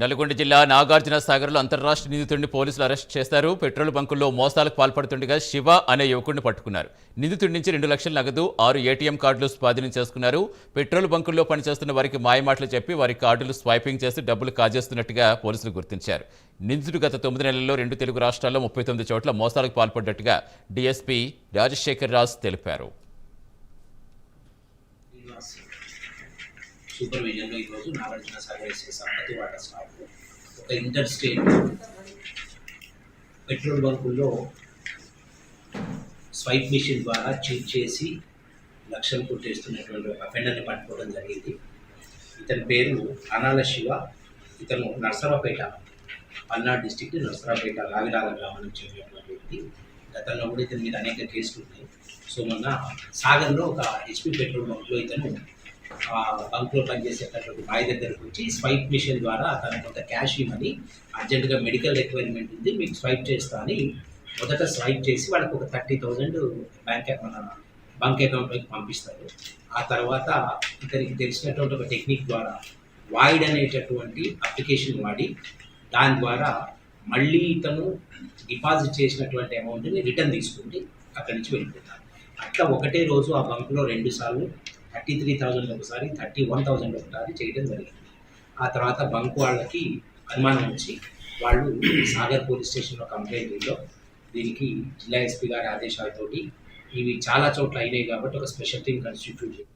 నల్గొండ జిల్లా నాగార్జున సాగర్లో అంతర్రాష్ట్ర నిందితుడిని పోలీసులు అరెస్ట్ చేశారు పెట్రోల్ బంకుల్లో మోసాలకు పాల్పడుతుండగా శివ అనే యువకుడిని పట్టుకున్నారు. నిందితుడి నుంచి రెండు లక్షల నగదు ఆరు ఏటీఎం కార్డులు స్వాధీనం చేసుకున్నారు. పెట్రోల్ బంకుల్లో పనిచేస్తున్న వారికి మాయమాటలు చెప్పి వారి కార్డులు స్వైపింగ్ చేసి డబ్బులు కాజేస్తున్నట్టుగా పోలీసులు గుర్తించారు. నిందితుడు గత తొమ్మిది నెలల్లో రెండు తెలుగు రాష్ట్రాల్లో ముప్పై తొమ్మిది చోట్ల మోసాలకు పాల్పడ్డట్టుగా డీఎస్పీ రాజశేఖర్ రాజ్ తెలిపారు. సూపర్విజన్లో ఈరోజు నాగార్జున సాగర్ ఎస్ఏ సంపత్తి వాటర్ స్టాప్ ఒక ఇంటర్ స్టేట్ పెట్రోల్ బంకుల్లో స్వైప్ మిషన్ ద్వారా చీట్ చేసి లక్షలు కొట్టేస్తున్నటువంటి ఒక అఫెండర్ని పట్టుకోవడం జరిగింది. ఇతని పేరు అనాల శివ. ఇతను నర్సరావుపేట పల్నాడు డిస్టిక్ నర్సరావుపేట రావిరాల గ్రామం నుంచి వ్యక్తి. గతంలో కూడా ఇతని మీద అనేక కేసులు ఉన్నాయి. సో మొన్న సాగర్లో ఒక హెచ్పి పెట్రోల్ బంక్లో ఇతను బంక్లో పనిచేసేటటువంటి బాయ్ దగ్గరకు వచ్చి స్వైప్ మిషన్ ద్వారా తన కొంత క్యాష్ ఇవ్వని అర్జెంటుగా మెడికల్ రిక్వైర్మెంట్ ఉంది మీకు స్వైప్ చేస్తా అని మొదట స్వైప్ చేసి వాళ్ళకి ఒక థర్టీ థౌజండ్ బ్యాంక్ మన బంక్ అకౌంట్లోకి పంపిస్తారు. ఆ తర్వాత ఇతనికి తెలిసినటువంటి ఒక టెక్నిక్ ద్వారా వాయిడ్ అనేటటువంటి అప్లికేషన్ వాడి దాని ద్వారా మళ్ళీ ఇతను డిపాజిట్ చేసినటువంటి అమౌంట్ని రిటర్న్ తీసుకుంటే అక్కడి నుంచి వెళ్ళిపోతారు. అట్లా ఒకటే రోజు ఆ బంక్లో రెండు సార్లు థర్టీ త్రీ థౌజండ్ ఒకసారి థర్టీ వన్ థౌజండ్ ఒకసారి చేయడం జరిగింది. ఆ తర్వాత బంక్ వాళ్ళకి అనుమానం వచ్చి వాళ్ళు సాగర్ పోలీస్ స్టేషన్లో కంప్లైంట్ దీనికి జిల్లా ఎస్పీ గారి ఆదేశాలతోటి ఇవి చాలా చోట్ల అయినాయి కాబట్టి ఒక స్పెషల్ టీం కాన్స్టిట్యూట్ చేసి